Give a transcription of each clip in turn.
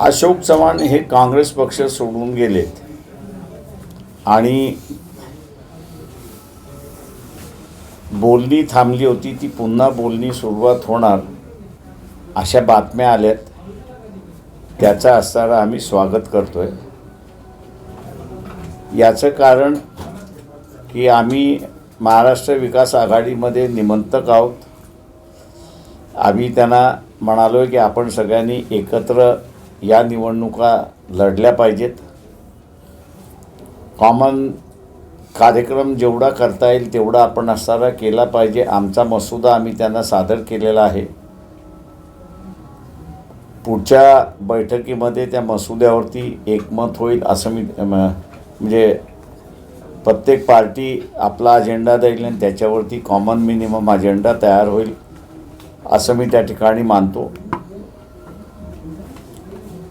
अशोक चव्हाण हे काँग्रेस पक्ष सोडून गेलेत. आणि बोलणी थांबली होती ती पुन्हा बोलणी सुरुवात होणार अशा बातम्या आल्यात. त्याचा असणारा आम्ही स्वागत करतो आहे याचं कारण की आम्ही महाराष्ट्र विकास आघाडीमध्ये निमंतक आहोत. आम्ही त्यांना म्हणालो आहे की आपण सगळ्यांनी एकत्र या निवडणुका लढल्या पाहिजेत. कॉमन कार्यक्रम जेवढा करता येईल तेवढा आपण असणारा केला पाहिजे. आमचा मसुदा आम्ही त्यांना सादर केलेला आहे. पुढच्या बैठकीमध्ये त्या मसुद्यावरती एकमत होईल असं मी म्हणजे प्रत्येक पार्टी आपला अजेंडा देईल आणि त्याच्यावरती कॉमन मिनिमम अजेंडा तयार होईल असं मी त्या ठिकाणी मानतो.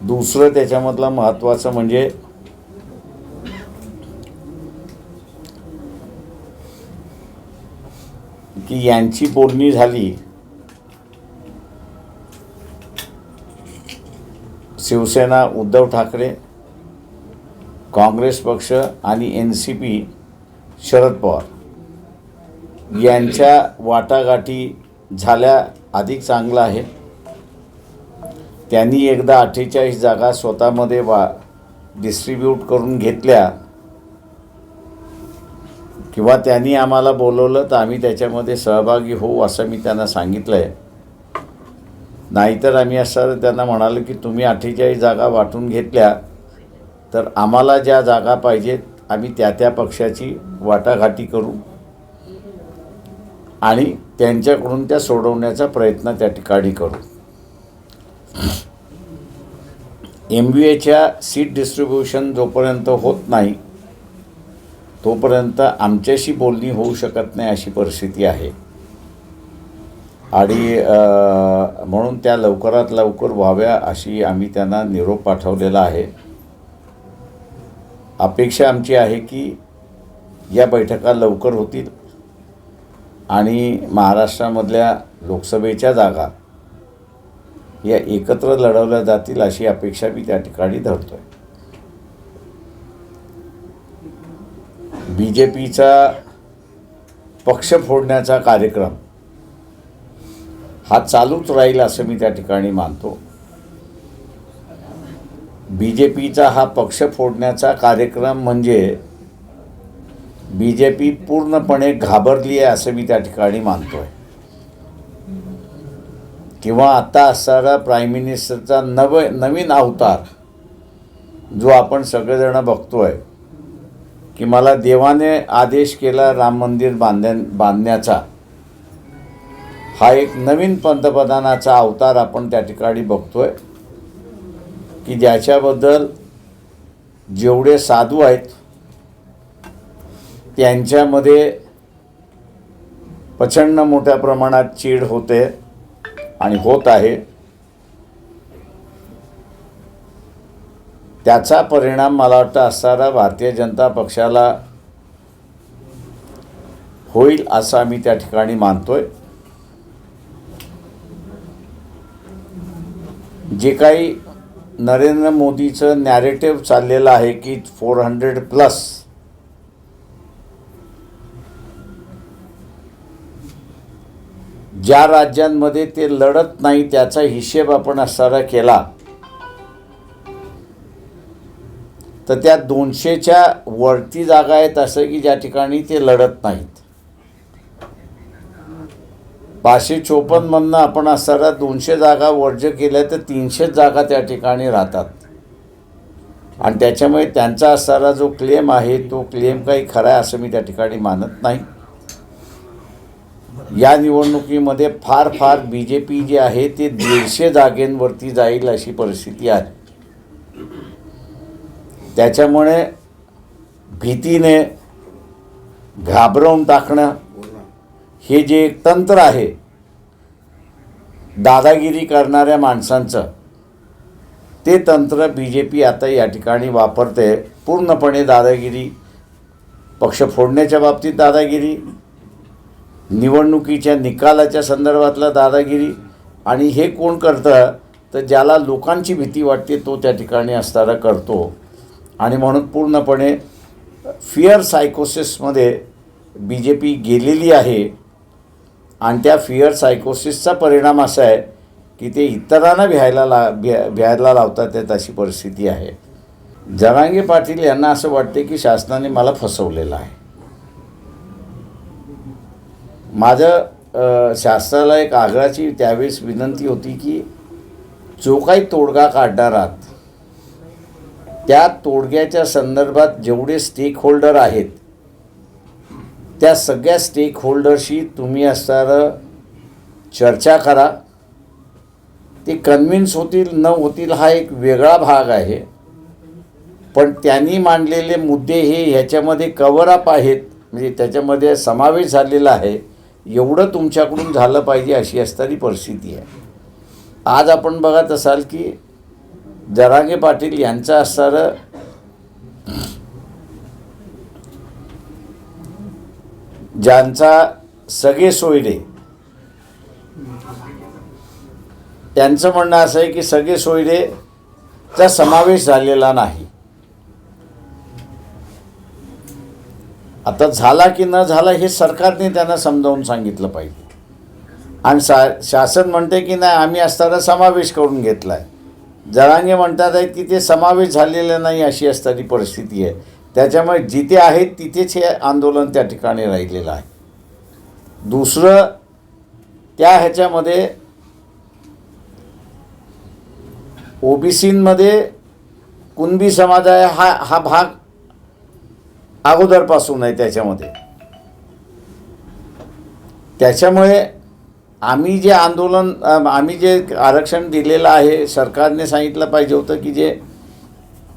दुसरं त्याच्यामधलं महत्त्वाचं म्हणजे की यांची बोलणी झाली शिवसेना उद्धव ठाकरे काँग्रेस पक्ष आणि N C P Sharad Pawar. यांच्या वाटाघाटी झाल्या अधिक चांगलं आहे. त्यांनी एकदा अठ्ठेचाळीस जागा स्वतःमध्ये वा डिस्ट्रीब्यूट करून घेतल्या. किंवा त्यांनी आम्हाला बोलवलं तर आम्ही त्याच्यामध्ये सहभागी होऊ असं मी त्यांना सांगितलं आहे नाहीतर आम्ही असं त्यांना म्हणालो की तुम्ही अठ्ठेचाळीस जागा वाटून घेतल्या तर आम्हाला ज्या जागा पाहिजेत आम्ही त्या त्या पक्षाची वाटाघाटी करू. आणि त्यांच्याकडून त्या सोडवण्याचा प्रयत्न त्या ठिकाणी करू. एम बी एच्या सीट डिस्ट्रीब्युशन जोपर्यंत होत नाही तोपर्यंत आमच्याशी बोलणी होऊ शकत नाही अशी परिस्थिती आहे. आणि म्हणून त्या लवकरात लवकर व्हाव्या अशी आम्ही त्यांना निरोप पाठवलेला आहे. अपेक्षा आमची आहे की या बैठका लवकर होतील आणि महाराष्ट्रामधल्या लोकसभेच्या जागा या एकत्र लढवल्या जातील अशी अपेक्षा मी त्या ठिकाणी धरतो आहे बी जे पीचा पक्ष फोडण्याचा कार्यक्रम हा चालूच राहील असं मी त्या ठिकाणी मानतो. बी जे पीचा हा पक्ष फोडण्याचा कार्यक्रम म्हणजे बी जे पी पूर्णपणे घाबरली आहे असं मी त्या ठिकाणी मानतो आहे किंवा आता असणारा प्राईम मिनिस्टरचा नव नवीन अवतार जो आपण सगळेजण आहे की मला देवाने आदेश केला राम मंदिर बांधण्या बांधण्याचा हा एक नवीन पंतप्रधानाचा अवतार आपण त्या ठिकाणी बघतो आहे की ज्याच्याबद्दल जेवढे साधू आहेत त्यांच्यामध्ये प्रचंड मोठ्या प्रमाणात चीड होते. आणि होत आहे. त्याचा परिणाम मला वाटतं असणारा भारतीय जनता पक्षाला होईल असं आम्ही त्या ठिकाणी मानतोय. जे काही नरेंद्र मोदीचं नॅरेटिव्ह चाललेलं आहे की फोर हंड्रेड प्लस ज्या राज्यांमध्ये ते लढत नाही त्याचा हिशेब आपण असणारा केला. तर त्या दोनशेच्या वरती जागा आहेत असं की ज्या ठिकाणी ते लढत नाहीत. पाचशे चोपन्नमधनं आपण असणारा दोनशे जागा वर्ज केल्या तर तीनशे जागा त्या ठिकाणी राहतात. आणि त्याच्यामुळे त्यांचा असणारा जो क्लेम आहे तो क्लेम काही खरा आहे असं मी त्या ठिकाणी मानत नाही. या निवडणुकीमध्ये फार फार बी जे पी जे आहे ते दीडशे जागेंवरती जाईल अशी परिस्थिती आहे. त्याच्यामुळे भीतीने घाबरवून टाकणं हे जे एक तंत्र आहे दादागिरी करणाऱ्या माणसांचं ते तंत्र बी जे पी आता या ठिकाणी वापरते. पूर्णपणे दादागिरी पक्ष फोडण्याच्या बाबतीत दादागिरी निवडणुकीच्या निकालाच्या संदर्भातला दादागिरी. आणि हे कोण करतं? तर ज्याला लोकांची भीती वाटते तो त्या ठिकाणी असताना करतो. आणि म्हणून पूर्णपणे फिअर सायकोसिसमध्ये बी जे पी गेलेली आहे. आणि त्या फिअर सायकोसिसचा परिणाम असा आहे की ते इतरांना भ्यायला ला भ्या भ्यायला लावतात त्यात अशी परिस्थिती आहे. जरांगे पाटील यांना असं वाटते की शासनाने मला फसवलेलं आहे. माझं शास्त्राला शासनाला एक आग्रहाची त्यावेळेस विनंती होती की जो काही तोडगा काढणार आहात त्या तोडग्याच्या संदर्भात जेवढे स्टेक होल्डर आहेत त्या सगळ्या स्टेक होल्डरशी तुम्ही असणारं चर्चा करा. ते कन्व्हिन्स होतील न होतील हा एक वेगळा भाग आहे. पण त्यांनी मांडलेले मुद्दे हे ह्याच्यामध्ये कवरअप आहेत म्हणजे त्याच्यामध्ये समावेश झालेला आहे. एवढं तुमच्याकडून झालं पाहिजे अशी असणारी परिस्थिती आहे. आज आपण बघत असाल की जरांगे पाटील यांचं असणारं ज्यांचा सगळे सोयरे त्यांचं म्हणणं असं आहे की सगळे सोयरेचा समावेश झालेला नाही. आता झाला की न झाला हे सरकारने त्यांना समजावून सांगितलं पाहिजे. आणि सा शासन म्हणते की नाही आम्ही असताना समावेश करून घेतला आहे जरांगे म्हणतात आहेत की ते समावेश झालेला नाही अशी असणारी परिस्थिती आहे. त्याच्यामुळे जिथे आहेत तिथेच हे आंदोलन त्या ठिकाणी राहिलेलं आहे. दुसरं त्या ह्याच्यामध्ये ओबीसीमध्ये कुणबी समाज आहे हा हा भाग अगोदरपासून आहे त्याच्यामध्ये. त्याच्यामुळे आम्ही जे आंदोलन आम्ही जे आरक्षण दिलेलं आहे सरकारने सांगितलं पाहिजे होतं की जे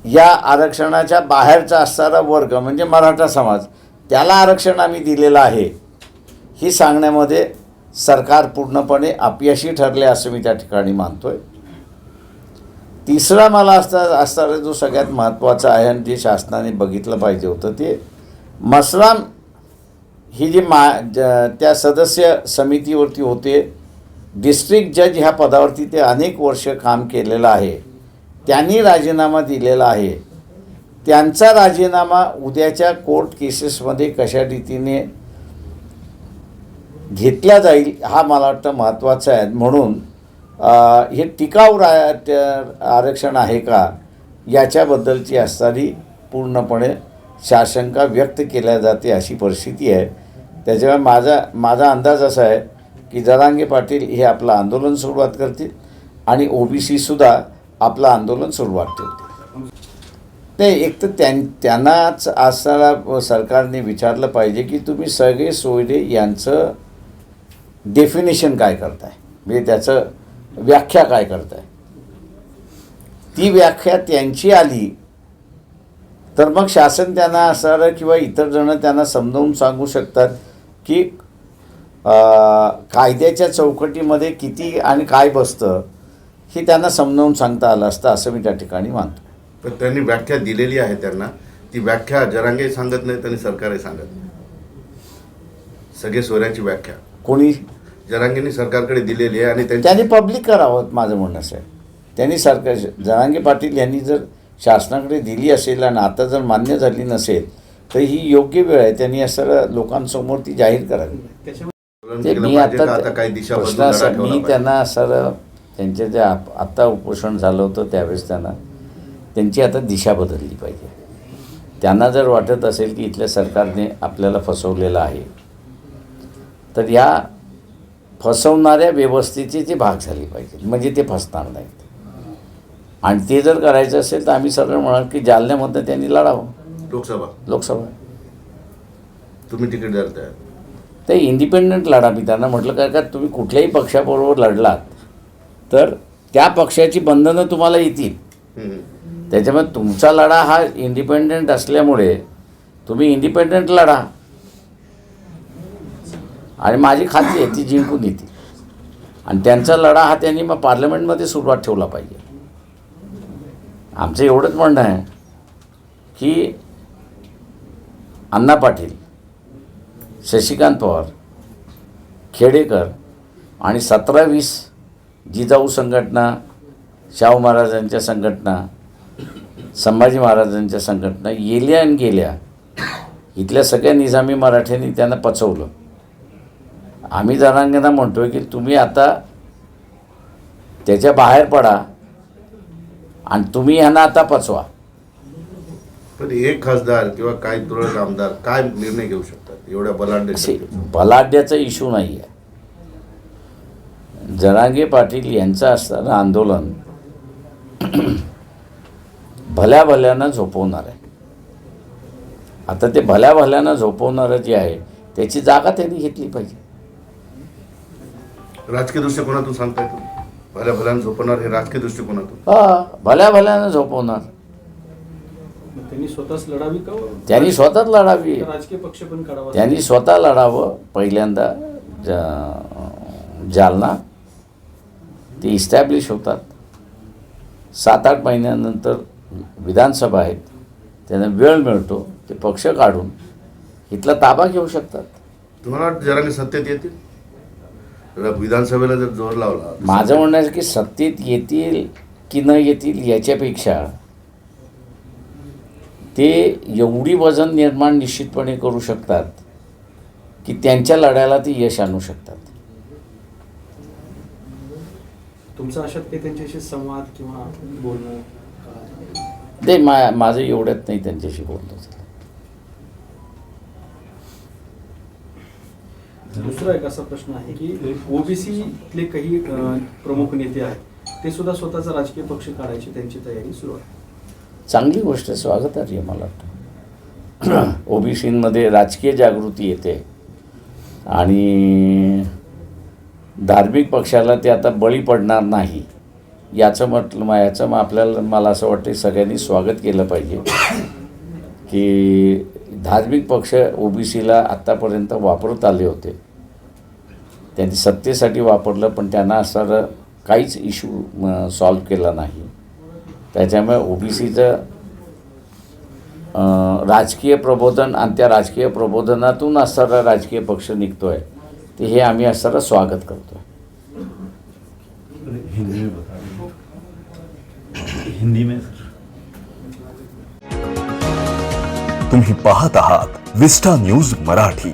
या आरक्षणाच्या बाहेरचा असणारा वर्ग म्हणजे मराठा समाज त्याला आरक्षण आम्ही दिलेलं आहे. ही सांगण्यामध्ये सरकार पूर्णपणे अपयशी ठरले असं मी त्या ठिकाणी मानतो आहे तिसरा मला असता असणारा जो सगळ्यात महत्त्वाचा आहे आणि जे शासनाने बघितलं पाहिजे होतं ते मसराम ही जी मा ज त्या सदस्य समितीवरती होते डिस्ट्रिक्ट जज ह्या पदावरती ते अनेक वर्ष काम केलेलं आहे. त्यांनी राजीनामा दिलेला आहे. त्यांचा राजीनामा उद्याच्या कोर्ट केसेसमध्ये कशा रीतीने घेतला जाईल हा मला वाटतं महत्त्वाचा आहे. म्हणून हे टिकाऊ रा आरक्षण आहे का याच्याबद्दलची असणारी पूर्णपणे शाशंका व्यक्त केल्या जाते अशी परिस्थिती आहे. त्याच्यामुळे माझा माझा अंदाज असा आहे की जरांगे पाटील हे आपलं आंदोलन सुरुवात करतील आणि ओ बी सीसुद्धा आपलं आंदोलन सुरुवात ठेवतील नाही एक तर त्यां त्यांनाच असणारा सरकारने विचारलं पाहिजे की तुम्ही सगळे सोयरे यांचं डेफिनेशन काय करताय? म्हणजे त्याचं व्याख्या काय करताय? ती व्याख्या त्यांची आली. तर मग शासन त्यांना असणारं किंवा इतर जण त्यांना समजावून सांगू शकतात की कायद्याच्या चौकटीमध्ये किती आणि काय बसतं हे त्यांना समजावून सांगता आलं असतं असं मी त्या ठिकाणी मानतो. पण त्यांनी व्याख्या दिलेली आहे त्यांना. ती व्याख्या जरांगे सांगत नाही त्यांनी सरकारही सांगत नाही सगळे सोऱ्याची व्याख्या. कोणी? जरांगेंनी सरकारकडे दिलेली आहे आणि त्यांनी पब्लिक करावं माझं म्हणणं असं आहे. त्यांनी सरकार जरांगे पाटील यांनी जर शासनाकडे दिली असेल आणि आता जर मान्य झाली नसेल तर ही योग्य वेळ आहे. त्यांनी असं लोकांसमोर ती जाहीर करावी. आंदोलन ते केलं मी पाहिजे आता का आता काही दिशा प्रश्न बदलून असा लढा ठेवला मी पाहिजे? त्यांना असं त्यांचे जे आप- आत्ता उपोषण झालं होतं त्यावेळेस त्यांना त्यांची आता दिशा बदलली पाहिजे. त्यांना जर वाटत असेल की इथल्या सरकारने आपल्याला फसवलेलं आहे तर या फसवणाऱ्या व्यवस्थेचे ते भाग झाले पाहिजे. म्हणजे ते फसणार नाहीत. आणि ते जर करायचं असेल तर आम्ही सरळ म्हणाल की जालन्यामधनं त्यांनी लढावं. लोकसभा? लोकसभा. तुम्ही तिकीट तयार ते इंडिपेंडंट लढा मी त्यांना म्हटलं काय का तुम्ही कुठल्याही पक्षाबरोबर लढलात तर त्या पक्षाची बंधनं तुम्हाला येतील. त्याच्यामुळे तुमचा लढा हा इंडिपेंडंट असल्यामुळे तुम्ही इंडिपेंडंट लढा. आणि माझी खात्री आहे ती जिंकून येतील आणि त्यांचा लढा हा त्यांनी मग पार्लमेंटमध्ये सुरुवात ठेवला पाहिजे. आमचं एवढंच म्हणणं आहे की अण्णा पाटील शशिकांत पवार खेडेकर आणि सतरा वीस जिजाऊ संघटना शाहू महाराजांच्या संघटना संभाजी महाराजांच्या संघटना येल्या आणि गेल्या इथल्या सगळ्या निजामी मराठ्यांनी त्यांना पचवलं. आम्ही जनांगेंना म्हणतोय की तुम्ही आता त्याच्या बाहेर पडा आणि तुम्ही ह्यांना आता पचवा. पण एक खासदार किंवा काही तुरळक आमदार काय निर्णय घेऊ शकतात? एवढ्या बलाढ्य बलाढ्याचा इश्यू नाही आहे जरांगे पाटील यांचं असताना आंदोलन भल्या भल्यानं झोपवणार आहे. आता ते भल्या भल्यानं झोपवणारं जे आहे त्याची जागा त्यांनी घेतली पाहिजे. राजकीय दृष्टिकोनातून सांगताय तुम्ही भल्या भल्यानं झोपणार हे राजकीय दृष्टिकोनातून. हा भल्या भल्यानं झोपवणार. मग त्यांनी स्वतःच लढावी का त्यांनी स्वतःच लढावी. का राजकीय पक्ष पण काढावा. त्यांनी स्वतः लढावं. पहिल्यांदा जा जालना ते इस्टॅब्लिश होतात. सात आठ महिन्यानंतर विधानसभा आहेत. त्यांना वेळ मिळतो. ते पक्ष काढून इथला ताबा घेऊ शकतात. तुम्हाला वाटतं जरांगे सत्तेत येतील? विधानसभेला जर जोर लावला माझं म्हणणं आहे की सत्तेत येतील की न येतील याच्यापेक्षा ते एवढी वजन निर्माण निश्चितपणे करू शकतात की त्यांच्या लढ्याला ते यश आणू शकतात तुमचा अशात काही त्यांच्याशी संवाद किंवा बोलणं? ते मा माझं एवढ्यात नाही त्यांच्याशी बोलणं दुसरा एक असा प्रश्न आहे की ओबीसीतले काही प्रमुख नेते आहेत ते सुद्धा स्वतःचा राजकीय पक्ष काढायची त्यांची तयारी सुरू आहे. चांगली गोष्ट आहे मला वाटतं. ओबीसीमध्ये राजकीय जागृती येते. आणि धार्मिक पक्षाला ते आता बळी पडणार नाही. याचं म्हटलं मग याचं मग आपल्याला मला असं वाटतं सगळ्यांनी स्वागत केलं पाहिजे. की धार्मिक पक्ष ओबीसीला आत्तापर्यंत वापरत आले होते. त्यांनी सत्तेसाठी वापरलं पण त्यांना असणारं काहीच इश्यू सॉल्व केला नाही. त्याच्यामुळे ओबीसीचं राजकीय प्रबोधन आणि त्या राजकीय प्रबोधनातून असणारा राजकीय पक्ष निघतो आहे ते हे आम्ही असणारं स्वागत करतो आहे हिंदी में बता दीजिए। हिंदी में सर। तुम्ही पाहत आहात विस्टा न्यूज मराठी.